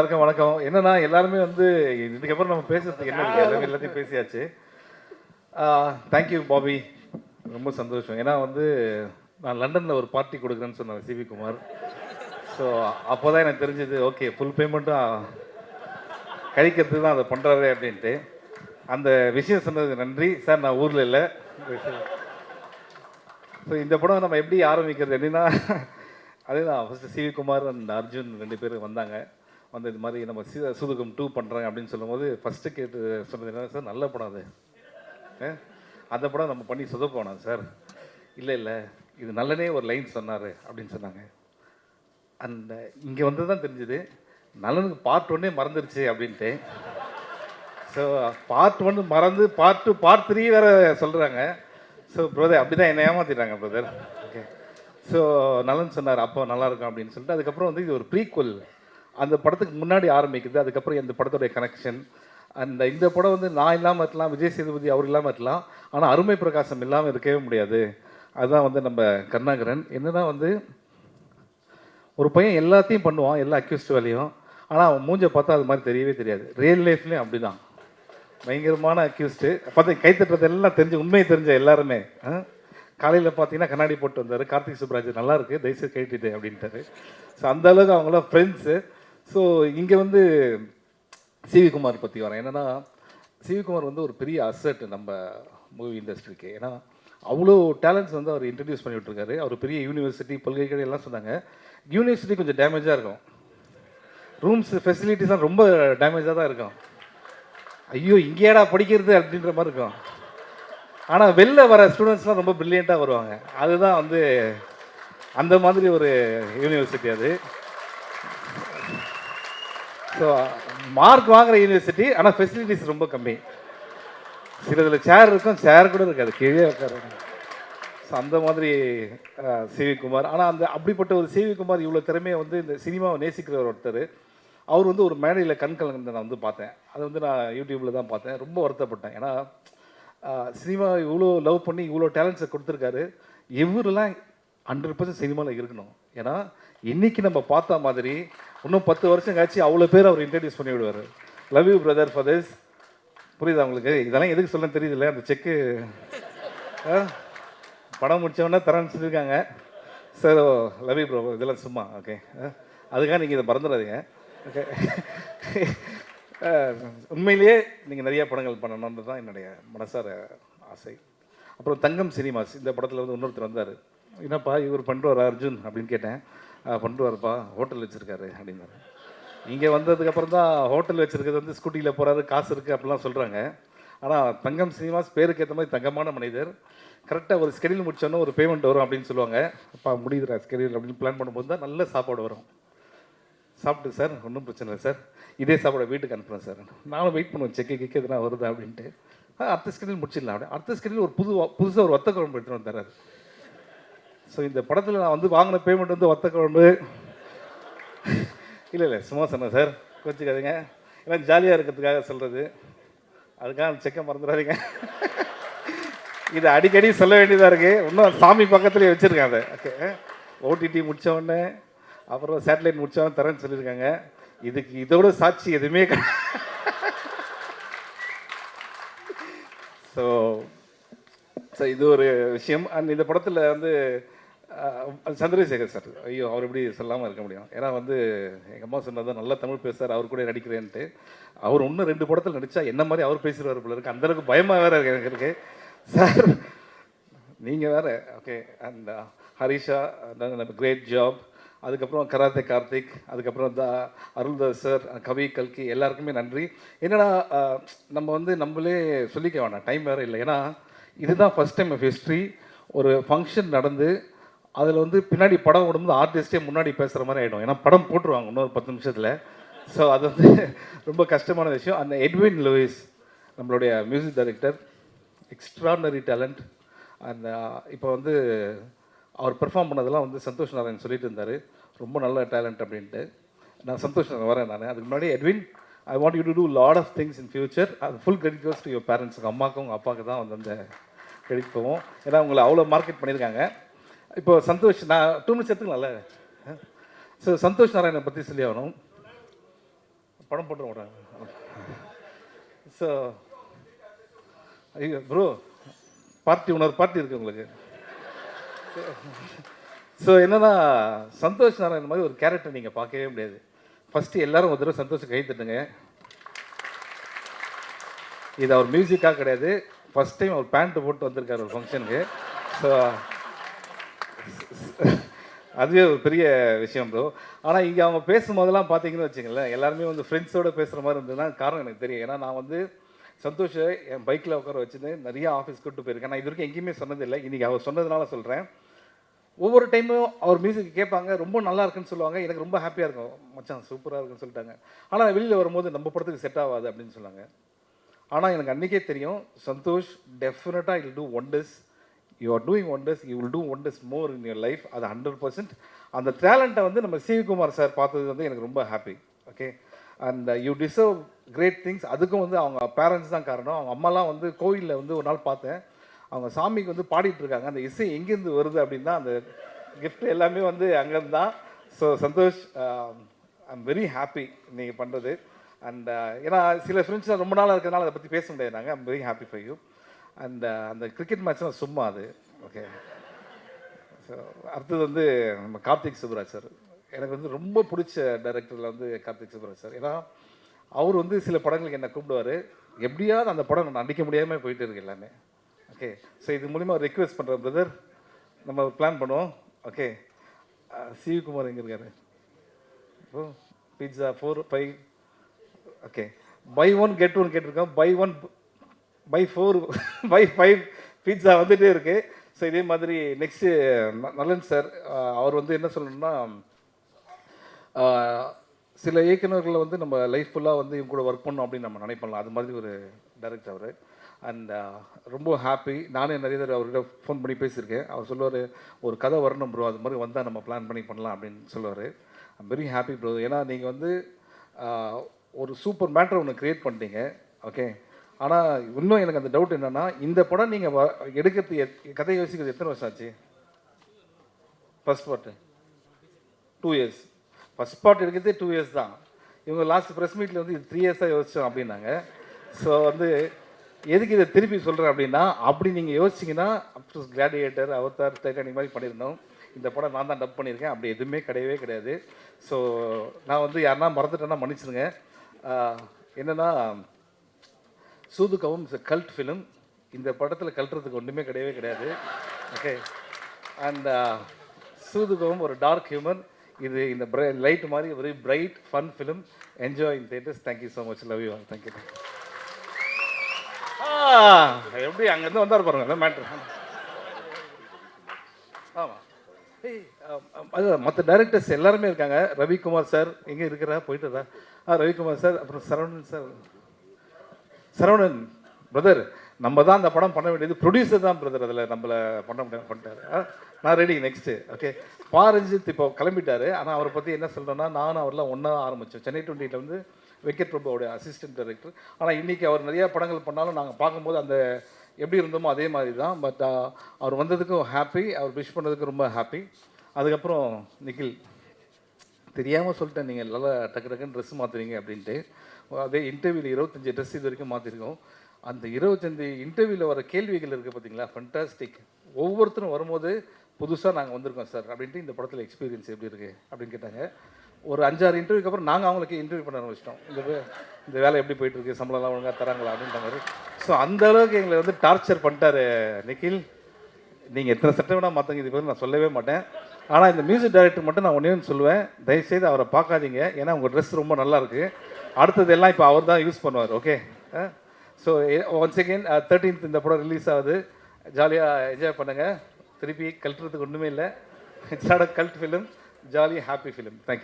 வணக்கம் வணக்கம். என்னன்னா எல்லாருமே வந்து இதுக்கப்புறம் நம்ம பேசுறதுக்கு என்ன எல்லாமே எல்லாத்தையும் பேசியாச்சு. Thank you Bobby. ரொம்ப சந்தோஷம். ஏன்னா வந்து நான் லண்டனில் ஒரு பார்ட்டி கொடுக்குறேன்னு சொன்னேன் சிவி குமார். ஸோ அப்போ தான் எனக்கு தெரிஞ்சது ஓகே ஃபுல் பேமெண்ட்டும் கழிக்கிறதுக்கு தான் அதை பண்ணுறாரு அப்படின்ட்டு. அந்த விஷயம் சொன்னதுக்கு நன்றி. சார் நான் ஊரில் இல்லை. ஸோ இந்த படம் நம்ம எப்படி ஆரம்பிக்கிறது? எப்படின்னா அதே தான். First CV Kumar and Arjun ரெண்டு பேரும் வந்தாங்க. வந்து இது மாதிரி நம்ம சீத சுதுகம் டூ பண்ணுறாங்க அப்படின்னு சொல்லும்போது ஃபஸ்ட்டு கேட்டு சொன்னது என்ன சார்? நல்ல படம் அது. ஆ? அந்த படம் நம்ம பண்ணி சொதப்போனோம் சார். இல்லை இல்லை. இது நல்லனே ஒரு லைன் சொன்னார் அப்படின்னு சொன்னாங்க. அந்த இங்கே வந்து தான் தெரிஞ்சுது. நல்லனுக்கு பார்ட் ஒன்னே மறந்துருச்சு அப்படின்ட்டு. ஸோ பார்ட் ஒன் மறந்து பார்ட் டூ பார்ட் த்ரீ வேற சொல்கிறாங்க ஸோ பிரதர் அப்படி தான் என்னை ஏமாத்திட்டாங்க பிரதர் ஓகே ஸோ நலன் சொன்னார் அப்போ நல்லா இருக்கும் அப்படின்னு சொல்லிட்டு அதுக்கப்புறம் வந்து இது ஒரு ப்ரீக்குவல் அந்த படத்துக்கு முன்னாடி ஆரம்பிக்குது அதுக்கப்புறம் இந்த படத்துடைய கனெக்ஷன் அந்த இந்த படம் வந்து நான் இல்லாமல் இருக்கலாம் விஜய் சேதுபதி அவர் இல்லாமல் இருக்கலாம் ஆனால் அருமை பிரகாசம் இல்லாமல் இருக்கவே முடியாது. அதுதான் வந்து நம்ம கருணாகரன். என்னன்னா வந்து ஒரு பையன் எல்லாத்தையும் பண்ணுவான் எல்லா அக்யூஸ்ட் வேலையும் ஆனால் அவன் மூஞ்ச பார்த்தா அது மாதிரி தெரியவே தெரியாது. ரியல் லைஃப்லேயும் அப்படி தான் பயங்கரமான அக்யூஸ்டு பார்த்து கை தட்டுறது எல்லாம் தெரிஞ்சு உண்மையை தெரிஞ்ச எல்லாருமே. காலையில் பார்த்தீங்கன்னா கண்ணாடி போட்டு வந்தார். கார்த்திக் சுப்ராஜ் நல்லா இருக்குது தயவுசெய்து கைட்டிட்டு அப்படின்ட்டாரு. ஸோ அந்த அளவுக்கு அவங்களாம் ஃப்ரெண்ட்ஸு ஸோ இங்கே வந்து சிவி குமார் பற்றி வரேன். என்னன்னா சிவி குமார் வந்து ஒரு பெரிய அசட் நம்ம மூவி இண்டஸ்ட்ரிக்கு ஏன்னா அவ்வளோ டேலண்ட்ஸ் வந்து அவர் இன்ட்ரடியூஸ் பண்ணிவிட்ருக்காரு அவர் பெரிய யூனிவர்சிட்டி பல்கலைக்கழகம் எல்லாம் சொன்னாங்க. யூனிவர்சிட்டி கொஞ்சம் டேமேஜாக இருக்கும். ரூம்ஸ் ஃபெசிலிட்டிஸ்லாம் ரொம்ப டேமேஜாக தான் இருக்கும். ஐயோ இங்கேடா படிக்கிறது அப்படின்ற மாதிரி இருக்கும். ஆனால் வெளில வர ஸ்டூடெண்ட்ஸ்லாம் ரொம்ப ப்ரில்லியண்ட்டாக வருவாங்க. அதுதான் வந்து அந்த மாதிரி ஒரு யூனிவர்சிட்டி அது. ஸோ மார்க் வாங்குற யூனிவர்சிட்டி ஆனால் ஃபெசிலிட்டிஸ் ரொம்ப கம்மி. சிலதில் சேர் இருக்கும் சேர் கூட இருக்காது. கீழே உட்காரு ஸோ அந்த மாதிரி சிவி குமார். ஆனால் அந்த அப்படிப்பட்ட ஒரு சிவி குமார் இவ்வளோ திறமையை வந்து இந்த சினிமாவை நேசிக்கிற ஒருத்தர். அவர் வந்து ஒரு மேடையில் கண் கலந்து நான் வந்து பார்த்தேன். அதை வந்து நான் யூடியூப்பில் தான் பார்த்தேன். ரொம்ப வருத்தப்பட்டேன். ஏன்னா சினிமா இவ்வளோ லவ் பண்ணி இவ்வளோ டேலண்ட்ஸை கொடுத்துருக்காரு. இவரெல்லாம் ஹண்ட்ரட் பர்சன்ட் சினிமாவில் இருக்கணும். ஏன்னா இன்றைக்கி நம்ம பார்த்த மாதிரி இன்னும் பத்து வருஷம் கழிச்சு அவ்வளோ பேர் அவர் இன்ட்ரடியூஸ் பண்ணி விடுவார் love you brother for this புரியுதா உங்களுக்கு? இதெல்லாம் எதுக்கு சொல்ல தெரியுதுல்ல? அந்த செக்கு. படம் முடித்தவொடனே தரேன்னு சொல்லியிருக்காங்க. சார் லவ் யூ ப்ரோ இதெல்லாம் சும்மா ஓகே அதுக்காக நீங்கள் இதை மறந்துடாதீங்க. ஓகே உண்மையிலேயே நீங்கள் நிறைய படங்கள் பண்ணணுன்றது தான் என்னுடைய மனசார ஆசை. அப்புறம் தங்கம் சினிமாஸ் இந்த படத்தில் வந்து இன்னொருத்தர் வந்தார். என்னப்பா இவர் பண்ணுறாரு அர்ஜுன் அப்படின்னு கேட்டேன். பண்ணுறாருப்பா ஹோட்டல் வச்சுருக்காரு அப்படின்னாரு. இங்கே வந்ததுக்கப்புறம் தான் ஹோட்டல் வச்சுருக்கிறது வந்து ஸ்கூட்டியில் போகிறாரு காசு இருக்குது அப்படிலாம் சொல்கிறாங்க ஆனால் தங்கம் சினிமாஸ் பேருக்கு ஏற்ற மாதிரி தங்கமான மனிதர். கரெக்டாக ஒரு ஸ்கெடியூல் முடிச்சோன்னா ஒரு பேமெண்ட் வரும் அப்படின்னு சொல்லுவாங்க. அப்பா முடியுதுரா ஸ்கெடியூல் அப்படின்னு பிளான் பண்ணும்போது தான் நல்ல சாப்பாடு வரும். சாப்பிட்டு சார் ஒன்றும் பிரச்சனை இல்லை சார். இதே சாப்பாடு வீட்டுக்கு அனுப்புகிறேன் சார். நானும் வெயிட் பண்ணுவேன் செக்கு கிக்கு எதுனா வருதா அப்படின்ட்டு. அடுத்த ஸ்கெடியூல் முடிச்சிடலாம். அப்படி அடுத்த ஸ்கெடியூல் ஒரு புது புதுசாக ஒரு ஒத்த குழம்பு எடுத்துகிட்டு வந்துறாரு ஸோ இந்த படத்தில் நான் வந்து வாங்கின பேமெண்ட் வந்து ஒத்த குழம்பு இல்லை இல்லை சும்மா சொன்னேன் சார் கோச்சிக்காதீங்க. ஏன்னா ஜாலியாக இருக்கிறதுக்காக சொல்கிறது அதுக்காக செக்க செக்கை மறந்துடாதீங்க. இது அடிக்கடி சொல்ல வேண்டியதாக இருக்குது இன்னும் சாமி பக்கத்துலேயே வச்சுருக்கேன் அதை. ஓகே ஓடிடி முடிச்ச உடனே அப்புறம் சேட்டலைட் முடிச்சவொடனே தரேன்னு சொல்லியிருக்காங்க. இதுக்கு இதோட சாட்சி எதுவுமே ஸோ ஸோ இது ஒரு விஷயம். அண்ட் இந்த படத்தில் வந்து சந்திரசேகர் சார். ஐயோ அவர் எப்படி சொல்லாமல் இருக்க முடியும்? ஏன்னா வந்து எங்கள் அம்மா சொன்னது நல்லா தமிழ் பேசுகிறார் அவர் கூட நடிக்கிறேன்ட்டு. அவர் இன்னும் ரெண்டு படத்தில் நடித்தா என்ன மாதிரி அவர் பேசுகிறார் போல இருக்கு. அந்தளவுக்கு பயமாக வேற இருக்கு எனக்கு. இருக்கு சார் நீங்கள் வேறு. Okay and Harisha great job அதுக்கப்புறம் கராத்தே கார்த்திக் அதுக்கப்புறம் த அருள்தாஸ் சார் கவி கல்கி எல்லாருக்குமே நன்றி. என்னடா நம்ம வந்து நம்மளே சொல்லிக்க வேண்டாம் டைம் வேறு இல்லை. ஏன்னா இதுதான் ஃபர்ஸ்ட் டைம் ஆஃப் ஹிஸ்ட்ரி ஒரு ஃபங்க்ஷன் நடந்து அதில் வந்து பின்னாடி படம் ஓடும்போது ஆர்டிஸ்டே முன்னாடி பேசுகிற மாதிரி ஆகிடும் ஏன்னா படம் போட்டுருவாங்க இன்னொரு பத்து நிமிஷத்தில். ஸோ அது வந்து ரொம்ப கஷ்டமான விஷயம். அந்த எட்வின் லூயிஸ் நம்மளுடைய மியூசிக் டைரக்டர் எக்ஸ்ட்ரானரி டேலண்ட் அந்த இப்போ வந்து அவர் பெர்ஃபார்ம் பண்ணதெல்லாம் வந்து சந்தோஷ் நாராயண் சொல்லிட்டு இருந்தார். ரொம்ப நல்ல டேலண்ட் அப்படின்ட்டு. நான் சந்தோஷ் நாராயண் வரேன் நான். அதுக்கு முன்னாடி Edwin I want you to do lot of things in future அது full credit goes to your பேரண்ட்ஸுக்கு அம்மாக்கும் உங்கள் அப்பாவுக்கு தான் வந்து அந்த கிரெடிட் போவோம் ஏன்னா உங்களை அவ்வளோ மார்க்கெட் பண்ணியிருக்காங்க. இப்போ சந்தோஷ் நான் டூ மினிட்ஸ் எடுத்துக்கலாம்ல? ஸோ சந்தோஷ் நாராயணனை பற்றி சொல்லி ஆகணும் படம் போட்டு விட்றேன் ஸோ ஐயோ ப்ரோ பார்ட்டி இன்னொரு பார்ட்டி இருக்கு உங்களுக்கு. ஸோ என்னன்னா சந்தோஷ் நாராயண் மாதிரி ஒரு கேரக்டர் நீங்கள் பார்க்கவே முடியாது. ஃபஸ்ட்டு எல்லாரும் ஒரு தடவை சந்தோஷம் கை தட்டுங்க. இது அவர் மியூசிக்காக கிடையாது. ஃபஸ்ட் டைம் அவர் பேண்ட்டு போட்டு வந்திருக்காரு ஒரு ஃபங்க்ஷனுக்கு ஸோ அதுவே ஒரு பெரிய விஷயம் ப்ரோ ஆனால் இங்கே அவங்க பேசும்போதெல்லாம் பார்த்தீங்கன்னு வச்சுங்களேன் எல்லாருமே வந்து ஃப்ரெண்ட்ஸோட பேசுகிற மாதிரி இருந்ததுன்னா காரணம் எனக்கு தெரியும். ஏன்னா நான் வந்து சந்தோஷை என் பைக்கில் உட்கார வச்சுட்டு நிறைய ஆஃபீஸ் கூட்டு போயிருக்கேன். நான் இது வரைக்கும் எங்கேயுமே சொன்னதில்லை. இன்றைக்கி அவர் சொன்னதுனால சொல்கிறேன் ஒவ்வொரு டைமும் அவர் மியூசிக் கேட்பாங்க. ரொம்ப நல்லா இருக்குன்னு சொல்லுவாங்க. எனக்கு ரொம்ப ஹாப்பியாக இருக்கும். மச்சான் சூப்பராக இருக்குன்னு சொல்லிட்டாங்க. ஆனால் வெளியில் வரும்போது நம்ம படத்துக்கு செட் ஆகாது அப்படின்னு சொன்னாங்க. ஆனால் எனக்கு அன்றைக்கே தெரியும் சந்தோஷ் டெஃபினட்டாக will do wonders you are doing wonders you will do wonders more in your life அது ஹண்ட்ரட் பர்சன்ட் அந்த டேலண்ட்டை வந்து நம்ம சிவகுமார் சார் பார்த்தது வந்து எனக்கு ரொம்ப happy okay and you deserve great things அதுக்கும் வந்து அவங்க பேரண்ட்ஸ் தான் காரணம். அவங்க அம்மாலாம் வந்து கோயிலில் வந்து ஒரு நாள் பார்த்தேன். அவங்க சாமிக்கு வந்து பாடிட்டு இருக்காங்க. அந்த இசை எங்கேருந்து வருது அப்படின்னா அந்த கிஃப்ட் எல்லாமே வந்து அங்கேருந்து. தான் so Santhosh I am very happy நீங்கள் பண்ணுறது அண்ட் ஏன்னா சில ஃப்ரெண்ட்ஸ் ரொம்ப நாளாக இருக்கிறதுனால அதை பற்றி பேச முடியாது நாங்கள் I'm very happy for you அந்த அந்த கிரிக்கெட் மேட்ச்லாம் சும்மா அது. ஓகே ஸோ அடுத்தது வந்து நம்ம கார்த்திக் சுப்ராஜ் சார் எனக்கு வந்து ரொம்ப பிடிச்ச டைரக்டரில் வந்து கார்த்திக் சுப்ராஜ் சார் ஏன்னா அவர் வந்து சில படங்களுக்கு என்ன கூப்பிடுவார். எப்படியாவது அந்த படம் நான் நடிக்க முடியாமல் போயிட்டு இருக்கு எல்லாமே. ஓகே ஸோ இது மூலிமா ரெக்வெஸ்ட் பண்ணுறேன் பிரதர் நம்ம பிளான் பண்ணுவோம். ஓகே சிவிகுமார் எங்கே இருக்காரு? ஓ pizza four five okay buy one get one கேட்டிருக்கோம். Buy one buy four buy five pizza வந்துகிட்டே இருக்கு. ஸோ இதே மாதிரி நெக்ஸ்ட்டு நலன் சார் அவர் வந்து என்ன சொல்லணும்னா சில இயக்குநர்களை வந்து நம்ம லைஃப் ஃபுல்லாக வந்து இவங்க கூட ஒர்க் பண்ணோம் அப்படின்னு நம்ம நினைப்பலாம் அது மாதிரி ஒரு டைரக்டர் அவர். அண்ட் ரொம்ப ஹாப்பி நானே நிறைய தடவை அவர்கிட்ட ஃபோன் பண்ணி பேசியிருக்கேன். அவர் சொல்லுவார் ஒரு கதை வரணும் ப்ரோ அது மாதிரி வந்தால் நம்ம பிளான் பண்ணி பண்ணலாம் அப்படின்னு சொல்லுவார். ஐம் வெரி ஹாப்பி ப்ரோ ஏன்னா நீங்கள் வந்து ஒரு சூப்பர் மேட்டர் ஒன்று க்ரியேட் பண்ணிட்டீங்க. ஓகே ஆனால் இன்னும் எனக்கு அந்த டவுட் என்னன்னா இந்த படம் நீங்கள் எடுக்கிறது எத்- கதை யோசிக்கிறது எத்தனை வருஷம் ஆச்சு? First part two years first part எடுக்கிறதே டூ இயர்ஸ் தான். இவங்க லாஸ்ட் ப்ரெஸ் மீட்டில் வந்து இது த்ரீ இயர்ஸாக யோசிச்சோம் அப்படின்னாங்க. ஸோ வந்து எதுக்கு இதை திருப்பி சொல்கிறேன் அப்படின்னா அப்படி நீங்கள் யோசிச்சிங்கன்னா அப்சஸ் கிளாடியேட்டர் அவத்தார் டைட்டானிக் மாதிரி பண்ணியிருந்தோம். இந்த படம் நான் தான் டப் பண்ணியிருக்கேன். அப்படி எதுவுமே கிடையவே கிடையாது. ஸோ நான் வந்து யாருன்னா மறந்துட்டேன்னா மன்னிச்சிருங்க என்னென்னா சூதுகவும் இஸ் கல்ட் ஃபிலிம் இந்த படத்தில் கல்ட்டுறதுக்கு ஒன்றுமே கிடையவே கிடையாது. ஓகே அண்ட் uh, சூதுகவும் ஒரு டார்க் ஹியூமன் இது இந்த லைட் மாதிரி very bright fun film enjoy in theatres thank you so much love you all thank you எப்படி அங்கேருந்து வந்தார் பாருங்க மேட்ரு ஆமாம் um, um, அது மற்ற டைரக்டர்ஸ் எல்லாருமே இருக்காங்க. ரவிக்குமார் சார் எங்கே இருக்கிறா? போயிட்டு ஆ ரவிக்குமார் சார் அப்புறம் சரவணன் சார் சரவணன் பிரதர் நம்ம தான் அந்த படம் பண்ண வேண்டியது. ப்ரொடியூசர் தான் பிரதர் அதில் நம்மளை பண்ண முடியாது பண்ணிட்டாரு. நான் ரெடி நெக்ஸ்ட்டு ஓகே பாரஞ்சித் இப்போ கிளம்பிட்டாரு. ஆனால் அவரை பற்றி என்ன சொல்கிறேன்னா நானும் அவர்லாம் ஒன்றா ஆரம்பித்தோம் சென்னை டுவெண்ட்டியில் வந்து வெங்கட் பிரபுவோடைய அசிஸ்டன்ட் டைரக்டர் ஆனால் இன்றைக்கி அவர் நிறையா படங்கள் பண்ணாலும் நாங்கள் பார்க்கும்போது அந்த எப்படி இருந்தோமோ அதே மாதிரி தான் பட் அவர் வந்ததுக்கும் ஹாப்பி அவர் விஷ் பண்ணதுக்கு ரொம்ப ஹாப்பி அதுக்கப்புறம் நிகில் தெரியாமல் சொல்லிட்டேன் நீங்கள் நல்லா டக்கு டக்குன்னு ட்ரெஸ் மாற்றுறீங்க அப்படின்ட்டு. அதே இன்டர்வியூவில் இருபத்தஞ்சி ட்ரெஸ் இது வரைக்கும் மாற்றிருக்கோம் அந்த இருபத்தஞ்சி இன்டர்வியூவில் வர கேள்விகள் இருக்குது பார்த்தீங்களா ஃபண்டாஸ்டிக் ஒவ்வொருத்தரும் வரும்போது புதுசாக நாங்கள் வந்திருக்கோம் சார் அப்படின்ட்டு இந்த படத்தில் எக்ஸ்பீரியன்ஸ் எப்படி இருக்குது அப்படின்னு கேட்டாங்க. ஒரு அஞ்சாறு இன்டர்வியூக்கு அப்புறம் நாங்கள் அவங்களுக்கு இன்டர்வியூ பண்ண ஆரம்பிச்சிட்டோம். இந்த இந்த வேலை எப்படி போயிட்டு இருக்கு? சம்பளம்லாம் ஒழுங்காக தராங்களா? அப்படின்ற மாதிரி. ஸோ அந்த அளவுக்கு எங்களை வந்து டார்ச்சர் பண்ணிட்டாரு நிখিல் நீங்கள் எத்தனை சட்டம் வேணால் மாற்றுங்க இது பற்றி நான் சொல்லவே மாட்டேன். ஆனால் இந்த மியூசிக் டைரக்டர் மட்டும் நான் ஒன்றே சொல்லுவேன். தயவுசெய்து அவரை பார்க்காதீங்க. ஏன்னா உங்கள் ட்ரெஸ் ரொம்ப நல்லா இருக்கு. அடுத்தது எல்லாம் இப்போ அவர் தான் யூஸ் பண்ணுவார் okay so once again thirteenth இந்த படம் ரிலீஸ் ஆகுது. ஜாலியாக என்ஜாய் பண்ணுங்கள் திருப்பி கல்ட்டுறதுக்கு ஒன்றுமே இல்லை. It's not a cult film jolly happy film thank you